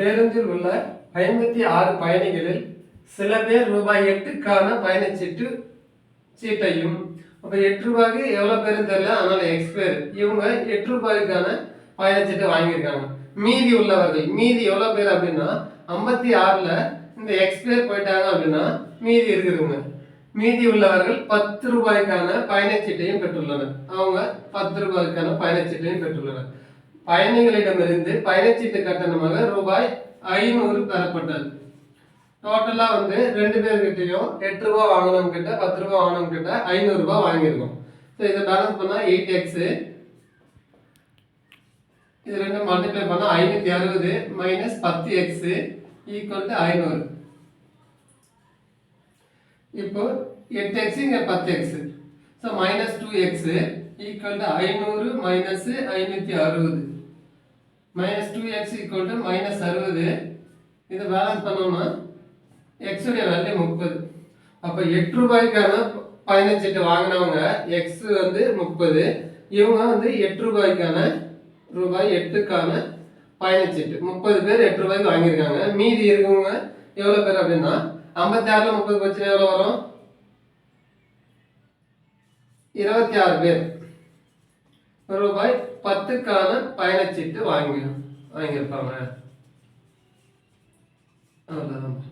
பேருந்தில் உள்ள ஐம்பத்தி ஆறு பயணிகளில் சில பேர் ரூபாய் எட்டுக்கான பயணச்சீட்டு சீட்டையும் அப்போ எட்டு ரூபாய்க்கு எவ்வளோ பேரும் தெரியல அதனால எக்ஸ்பயர் இவங்க எட்டு ரூபாய்க்கான பயணச்சீட்டை வாங்கியிருக்காங்க. மீதி உள்ளவர்கள் மீதி எவ்வளோ பேர் அப்படின்னா ஐம்பத்தி ஆறில் இந்த எக்ஸ்பயர் போயிட்டாங்க அப்படின்னா மீதி இருக்கிறவங்க மீதி உள்ளவர்கள் பத்து ரூபாய்க்கான பயணச்சீட்டையும் பெற்றுள்ளனர். அவங்க பத்து ரூபாய்க்கான பயணச்சீட்டையும் பெற்றுள்ளனர். பயணிகளிடமிருந்து பயணச்சீட்டு கட்டணமாக ரூபாய் ஐநூறு பெறப்பட்டது. டோட்டலாக வந்து ரெண்டு பேர்கிட்டையும் எட்டு ரூபா வாங்கினவங்க கிட்ட பத்து ரூபா வாங்கினவங்க கிட்ட ஐநூறு ரூபாய் வாங்கியிருக்கோம். ஸோ இதை பேலன்ஸ் பண்ணால் எயிட் எக்ஸ் இது ரெண்டும் மல்டிப்ளை பண்ணால் ஐநூற்றி அறுபது மைனஸ் பத்து எக்ஸ் ஈக்குவல் டு ஐநூறு. இப்போ எட்டு எக்ஸ் இங்கே பத்து x so minus two x equal to ஐநூறு மைனஸ் ஐநூத்தி அறுபது. Minus two x equal to minus அறுபது. இதை பேலன்ஸ் பண்ணோம்னா எக்ஸ் உடைய வேல்யூ முப்பது. அப்போ எட்டு ரூபாய்க்கான பயணச்சீட்டு வாங்கினவங்க எக்ஸ் வந்து முப்பது. இவங்க வந்து எட்டு ரூபாய்க்கான ரூபாய் எட்டுக்கான பயணச்சீட்டு முப்பது பேர் எட்டு ரூபாய்க்கு வாங்கியிருக்காங்க. மீதி இருக்கவங்க எவ்வளோ பேர் அப்படின்னா ஐம்பத்தி ஆறில் முப்பது போச்சுன்னா எவ்வளோ வரும்? இருபத்தி ஆறு பேர். ரூபாய் பத்துக்கான பயணச்சீட்டு வாங்கி வாங்கியிருப்பாங்க. அவ்வளோதான்